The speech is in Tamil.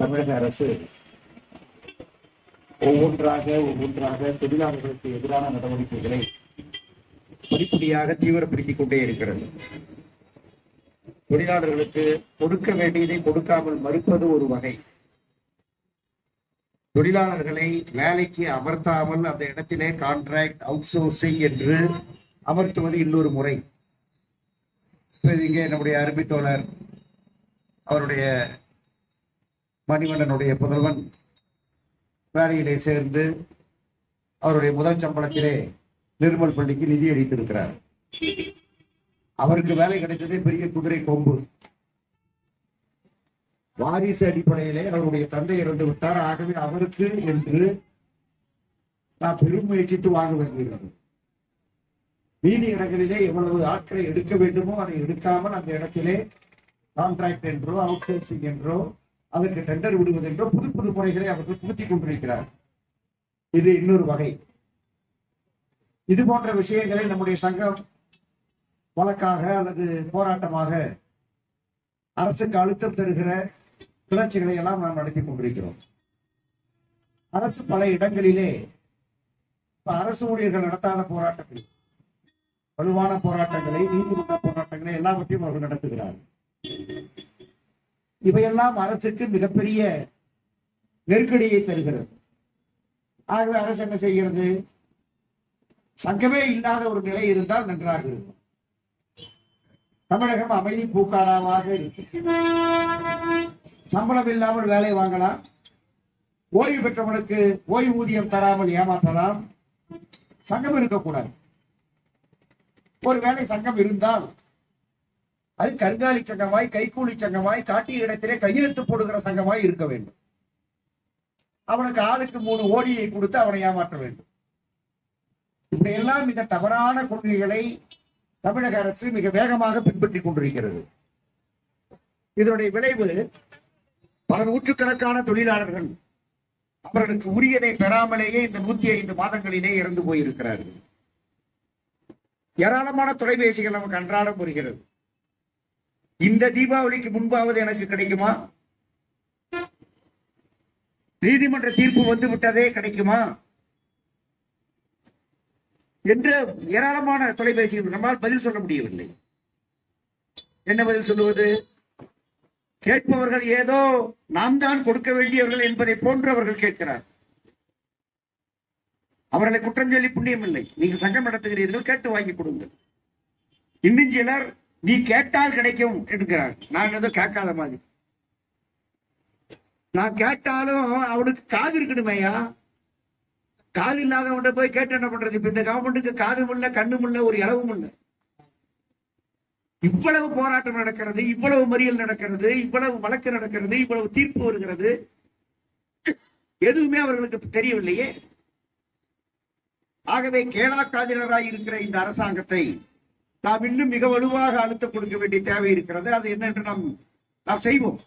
தமிழக அரசு ஒவ்வொன்றாக ஒவ்வொன்றாக தொழிலாளர்களுக்கு எதிரான நடவடிக்கைகளை படிப்படியாக தீவிரப்படுத்திக் கொண்டே இருக்கிறது. தொழிலாளர்களுக்கு கொடுக்க வேண்டியதை கொடுக்காமல் மறுப்பது ஒரு வகை. தொழிலாளர்களை வேலைக்கு அமர்த்தாமல் அந்த இடத்திலே கான்ட்ராக்ட் அவுட் சோர்சிங் என்று அமர்த்துவது இன்னொரு முறை. இங்கே நம்முடைய அருமை தோழர் அவருடைய மணிவண்ணனுடைய புதல்வன் வேலையிலே சேர்ந்து அவருடைய முதல் சம்பளத்திலே நிர்மல் பள்ளிக்கு நிதி அளித்திருக்கிறார். அவருக்கு வேலை கிடைத்ததே பெரிய குதிரை கொம்பு. வாரிசு அடிப்படையிலே அவருடைய தந்தை இறந்து விட்டார். ஆகவே அவருக்கு என்று நான் பெரும் முயற்சித்து வாங்க வருகிறது. மீதி இடங்களிலே எவ்வளவு ஆட்களை எடுக்க வேண்டுமோ அதை எடுக்காமல் அந்த இடத்திலே கான்ட்ராக்ட் என்றோ அவுட் சோர்சிங் என்றோ அதற்கு டெண்டர் விடுவதென்றோ புது புது முறைகளை அவர்கள் புகுத்தி கொண்டிருக்கிறார். இது இன்னொரு வகை. இது போன்ற விஷயங்களை நம்முடைய சங்கம் வழக்காக அல்லது போராட்டமாக அரசுக்கு அழுத்தம் தருகிற கிளர்ச்சிகளை எல்லாம் நாம் நடத்தி கொண்டிருக்கிறோம். அரசு பல இடங்களிலே இப்ப அரசு ஊழியர்கள் நடத்தாத போராட்டங்கள் வலுவான போராட்டங்களை நீதிமன்ற போராட்டங்களை எல்லாவற்றையும் அவர்கள் நடத்துகிறார்கள். இவையெல்லாம் அரசுக்கு மிகப்பெரிய நெருக்கடியை தருகிறது. ஆகவே அரசு என்ன செய்கிறது? சங்கமே இல்லாத ஒரு நிலை இருந்தால் நன்றாக இருக்கும். தமிழகம் அமைதி பூக்காடாவாக இருக்கு சம்பளம் இல்லாமல் வேலை வாங்கலாம். ஓய்வு பெற்றவனுக்கு ஓய்வூதியம் தராமல் ஏமாற்றலாம். சங்கம் இருக்கக்கூடாது. ஒருவேளை சங்கம் இருந்தால் அது கருங்காலி சங்கமாய் கைக்கூலி சங்கமாய் காட்டிய இடத்திலே கையெழுத்து போடுகிற சங்கமாய் இருக்க வேண்டும். அவனுக்கு ஆளுக்கு மூணு ஓடியை கொடுத்து அவனை ஏமாற்ற வேண்டும். இப்படியெல்லாம் மிக தவறான கொள்கைகளை தமிழக அரசு மிக வேகமாக பின்பற்றிக் கொண்டிருக்கிறது. இதனுடைய விளைவு பல நூற்றுக்கணக்கான தொழிலாளர்கள் அவர்களுக்கு உரியதை பெறாமலேயே இந்த நூத்தி ஐந்து மாதங்களிலே இறந்து போயிருக்கிறார்கள். ஏராளமான தொலைபேசிகள் நமக்கு அன்றாடம் வருகிறது. இந்த தீபாவளிக்கு முன்பாவது எனக்கு கிடைக்குமா? நீதிமன்ற தீர்ப்பு வந்து விட்டதே கிடைக்குமா? என்று ஏராளமான தொலைபேசி நம்மால் பதில் சொல்ல முடியவில்லை. என்ன பதில் சொல்லுவது? கேட்பவர்கள் ஏதோ நாம் தான் கொடுக்க வேண்டியவர்கள் என்பதை போன்று அவர்கள் கேட்கிறார். அவர்களை குற்றம் சொல்லி புண்ணியம் இல்லை. நீங்கள் சங்கம் நடத்துகிறீர்கள் கேட்டு வாங்கி கொடுங்கள். இன்னும் சிலர் நீ கேட்டால் கிடைக்கும் என்கிறார் நான் எதுவும் கேட்காத மாதிரி. நான் கேட்டாலும் அவனுக்கு காது இருக்கணுமையா காது இல்லாதவன்கிட்ட போய் கேட்டு என்ன பண்றது? இப்ப இந்த கவர்மெண்ட்டுக்கு காதும் முல்ல கண்ணும் முல்ல ஒரு இளவும் இல்ல இவ்வளவு போராட்டம் நடக்கிறது இவ்வளவு மறியல் நடக்கிறது இவ்வளவு வழக்கு நடக்கிறது இவ்வளவு தீர்ப்பு வருகிறது. எதுவுமே அவர்களுக்கு தெரியவில்லையே. ஆகவே கேளாக்காதினராய் இருக்கிற இந்த அரசாங்கத்தை நாம் இன்னும் மிக வலுவாக அழுத்தம் கொடுக்க வேண்டிய தேவை இருக்கிறது. அது என்ன என்று நாம் நாம் செய்வோம்.